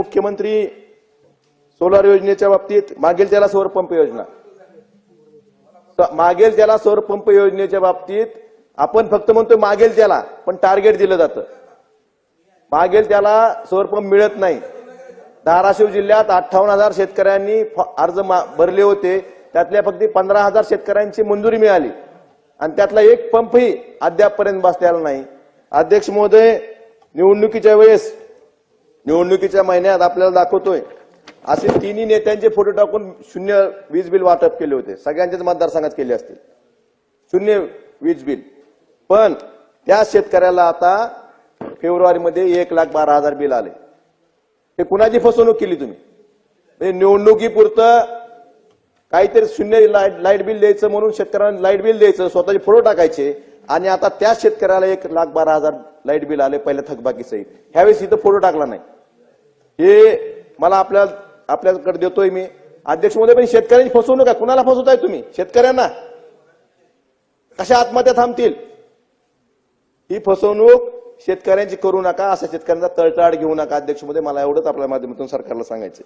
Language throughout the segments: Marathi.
मुख्यमंत्री सोलार योजनेच्या बाबतीत मागेल त्याला सौर पंप योजना. मागेल त्याला सौर पंप योजनेच्या बाबतीत आपण फक्त म्हणतोय मागेल त्याला पण टार्गेट दिलं जातं. मागेल त्याला सौर पंप मिळत नाही. धाराशिव जिल्ह्यात अठ्ठावन्न हजार शेतकऱ्यांनी फ- अर्ज मा- भरले होते. त्यातल्या फक्त पंधरा हजार शेतकऱ्यांची मंजुरी मिळाली. आणि त्यातला एक पंपही अद्यापपर्यंत बसलेला नाही. अध्यक्ष महोदय निवडणुकीच्या वेळेस निवडणुकीच्या महिन्यात आपल्याला दाखवतोय. असे तिन्ही नेत्यांचे फोटो टाकून शून्य वीज बिल वाटप केले होते. सगळ्यांच्याच मतदारसंघात केले असतील. शून्य वीज बिल. पण त्या शेतकऱ्याला आता फेब्रुवारीमध्ये एक लाख बारा हजार बिल आले. हे कुणाची फसवणूक केली तुम्ही? म्हणजे निवडणुकीपुरतं काहीतरी शून्य लाइट लाइट बिल द्यायचं म्हणून शेतकऱ्यांना लाइट बिल द्यायचं स्वतःचे फोटो टाकायचे आणि आता त्याच शेतकऱ्याला एक लाख बारा हजार लाइट बिल आले पहिल्या थकबाकीसही ह्यावेळेस इथं फोटो टाकला नाही. हे मला आपल्या आपल्याकडे देतोय मी. अध्यक्ष महोदय पण शेतकऱ्यांची फसवणूक आहे. कुणाला फसवताय तुम्ही? शेतकऱ्यांना. कशा आत्महत्या थांबतील? ही फसवणूक शेतकऱ्यांची करू नका असा शेतकऱ्यांचा तळतळाट घेऊ नका. अध्यक्षमध्ये मला एवढंच आपल्या माध्यमातून सरकारला सांगायचं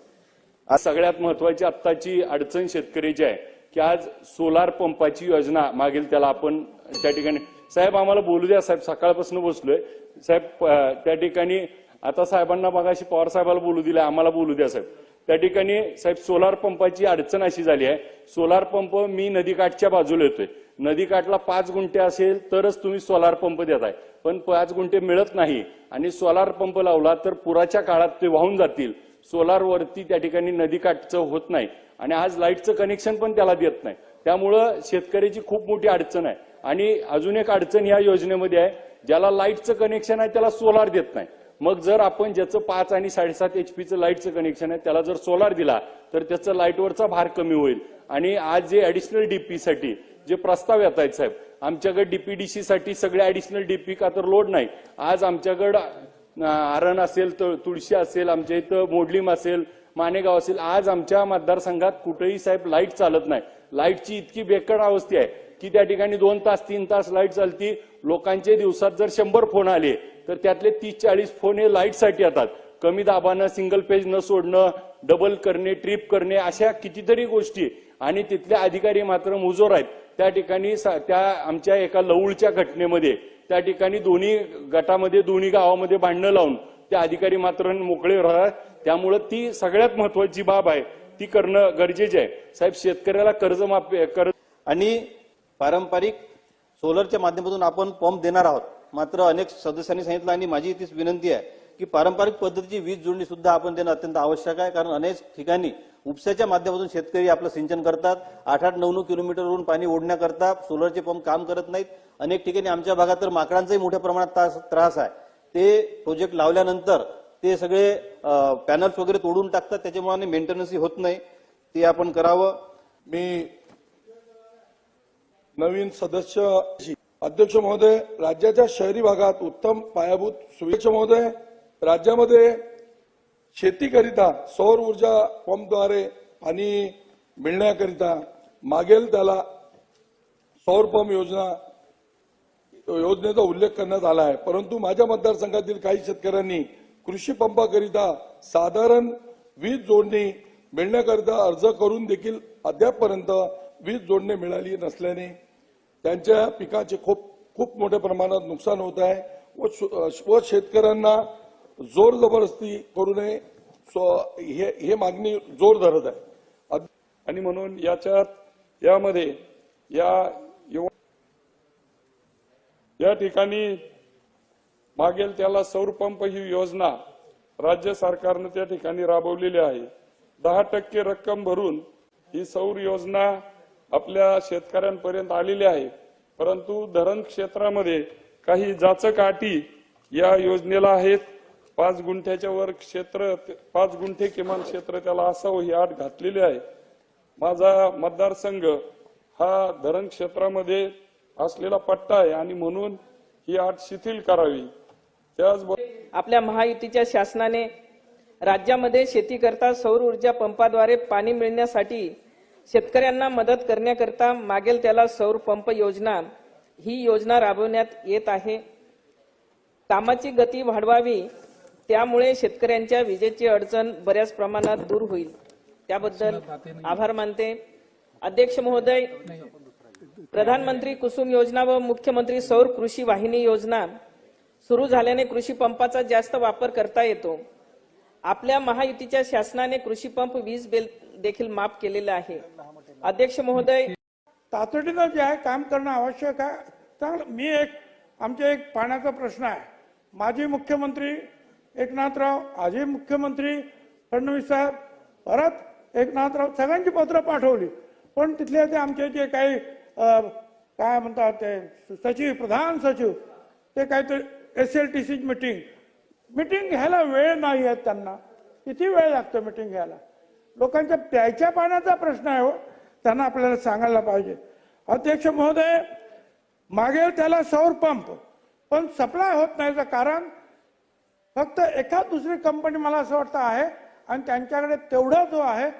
आज सगळ्यात महत्वाची आत्ताची अडचण शेतकऱ्याची आहे की आज सोलार पंपाची योजना मागेल त्याला आपण त्या ठिकाणी. साहेब आम्हाला बोलू द्या. साहेब सकाळपासून बसलोय. साहेब त्या ठिकाणी आता साहेबांना मगाशी पवार साहेबाला बोलू दिलं आम्हाला बोलू द्या साहेब. त्या ठिकाणी साहेब सोलार पंपाची अडचण अशी झाली आहे. सोलार पंप मी नदीकाठच्या बाजूला येतोय. नदीकाठला पाच गुंठे असेल तरच तुम्ही सोलार पंप देताय. पण पाच गुंठे मिळत नाही. आणि सोलार पंप लावला तर पुराच्या काळात ते वाहून जातील. सोलार वरती त्या ठिकाणी नदीकाठचं होत नाही. आणि आज लाईटचं कनेक्शन पण त्याला देत नाही. त्यामुळं शेतकऱ्याची खूप मोठी अडचण आहे. आणि अजून एक अडचण या योजनेमध्ये आहे. ज्याला लाईटचं कनेक्शन आहे त्याला सोलार देत नाही. मग जर आपण ज्याचं पाच आणि साडेसात एच पीचं लाईटचं कनेक्शन आहे त्याला जर सोलार दिला तर त्याचं लाईटवरचा भार कमी होईल. आणि आज जे ऍडिशनल डीपीसाठी जे प्रस्ताव येत आहेत साहेब आमच्याकडे डीपीडीसी साठी सगळे ऍडिशनल डीपी का तर लोड नाही. आज आमच्याकडं आरण असेल तर तुळशी असेल आमच्या इथं मोडलीम असेल मानेगाव असेल आज आमच्या मतदारसंघात कुठेही साहेब लाइट चालत नाही. लाईटची इतकी बेकड अवस्था आहे की त्या ठिकाणी दोन तास तीन तास लाइट चालती लोकांचे दिवसात जर शंभर फोन आले तर त्यातले तीस चाळीस फोन हे लाईटसाठी येतात. कमी दाबानं सिंगल पेज न सोडणं डबल करणे ट्रिप करणे अशा कितीतरी गोष्टी. आणि तिथले अधिकारी मात्र मुजोर आहेत. त्या ठिकाणी सा- त्या आमच्या एका लवळच्या घटनेमध्ये त्या ठिकाणी दोन्ही गटामध्ये दोन्ही गावामध्ये भांडणं लावून त्या अधिकारी मात्र मोकळे राहतात त्यामुळं ती सगळ्यात महत्वाची बाब आहे. ती करणं गरजेचे आहे. साहेब शेतकऱ्याला कर्जमाफी कर्ज आणि पारंपरिक सोलरच्या माध्यमातून आपण पंप देणार आहोत. मात्र अनेक सदस्यांनी सांगितलं आणि माझी तीच विनंती आहे की पारंपरिक पद्धतीची वीज जोडणी सुद्धा आपण देणं अत्यंत आवश्यक आहे कारण अनेक ठिकाणी उपसाच्या माध्यमातून शेतकरी आपलं सिंचन करतात. आठ आठ नऊ नऊ किलोमीटरवरून पाणी ओढण्याकरता सोलरचे पंप काम करत नाहीत. अनेक ठिकाणी आमच्या भागात तर माकडांचाही मोठ्या प्रमाणात त्रास- त्रास आहे. ते प्रोजेक्ट लावल्यानंतर ते सगळे पॅनल्स वगैरे तोडून टाकतात. त्याच्यामुळे मेंटेनन्सही होत नाही. ते आपण करावं. मी नवीन सदस्य अध्यक्ष महोदय राज्याच्या शहरी भागात उत्तम पायाभूत सुविधा महोदय राज्यामध्ये शेतीकरिता सौर ऊर्जा पंपद्वारे पाणी मिळण्याकरिता मागेल त्याला सौर पंप योजना योजनेचा उल्लेख करण्यात आला आहे. परंतु माझ्या मतदारसंघातील काही शेतकऱ्यांनी कृषी पंपाकरिता साधारण वीज जोडणी मिळण्याकरिता अर्ज करून देखील अद्यापपर्यंत वीज जोडणी मिळाली नसल्याने त्यांच्या पिकाचे खूप खूप मोठ्या प्रमाणात नुकसान होत आहे. व व शेतकऱ्यांना जोर जबरदस्ती करू नये. सो- हे हे मागणी जोर धरत आहे. आणि म्हणून याच्यात यामध्ये या या ठिकाणी मागेल त्याला सौर पंप ही योजना राज्य सरकारनं त्या ठिकाणी राबवलेली आहे. दहा टक्के रक्कम भरून ही सौर योजना आपल्या शेतकऱ्यांपर्यंत आलेले आहे. परंतु धरण क्षेत्रामध्ये काही जाचक अटी या योजनेला आहेत. पाच गुंठ्याच्या वर क्षेत्र पाच गुंठे किमान क्षेत्र त्याला असावं ही आट घातलेली आहे. माझा मतदारसंघ हा धरण क्षेत्रामध्ये असलेला पट्टा आहे आणि म्हणून ही आट शिथिल करावी. त्याचबरोबर आपल्या महायुतीच्या शासनाने राज्यामध्ये शेती करता सौर ऊर्जा पंपाद्वारे पाणी मिळण्यासाठी शेतकऱ्यांना मदत करण्याकरता मागेल त्याला सौर पंप योजना. ही योजना राबवण्यात येत आहे. कामाची गती वाढवावी त्यामुळे शेतकऱ्यांच्या विजेची अडचण बऱ्याच प्रमाणात दूर होईल. त्याबद्दल आभार मानते. अध्यक्ष महोदय प्रधानमंत्री कुसुम योजना व मुख्यमंत्री सौर कृषी वाहिनी योजना सुरू झाल्याने कृषी पंपाचा जास्त वापर करता येतो. आपल्या महायुतीच्या शासनाने कृषी पंप वीज बिल देखील माफ केलेलं आहे. अध्यक्ष महोदय तातडीनं जे आहे काम करणं आवश्यक आहे. चांगलं मी एक आमच्या एक पाण्याचा प्रश्न आहे. माजी मुख्यमंत्री एकनाथराव आजी मुख्यमंत्री फडणवीस साहेब परत एकनाथराव सगळ्यांची पत्र पाठवली. पण तिथले ते आमचे जे काही काय म्हणतात ते सचिव प्रधान सचिव ते काहीतरी S L T C meeting meeting घ्यायला वेळ नाही आहे त्यांना. किती वेळ लागतो मिटिंग घ्यायला? लोकांच्या प्यायच्या पाण्याचा प्रश्न आहे हो. त्यांना आपल्याला सांगायला पाहिजे. अध्यक्ष महोदय मागेल त्याला सौर पंप पण सप्लाय होत नाहीचं कारण फक्त एका दुसरी कंपनी मला असं वाटतं आहे आणि त्यांच्याकडे तेवढा जो आहे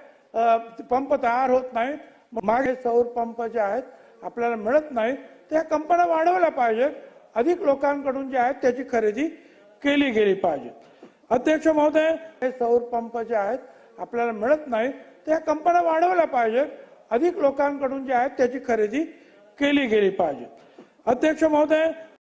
पंप तयार होत नाही मागे सौर पंप जे आहेत आपल्याला मिळत नाही त्या कंपन्या वाढवल्या पाहिजेत. अधिक लोकांकडून जे आहेत त्याची खरेदी केली गेली पाहिजे. अध्यक्ष महोदय हे सौर पंप जे आहेत आपल्याला मिळत नाही. त्या कंपन्या वाढवल्या पाहिजेत अधिक लोकांकडून जे आहेत त्याची खरेदी केली गेली पाहिजे. अध्यक्ष महोदय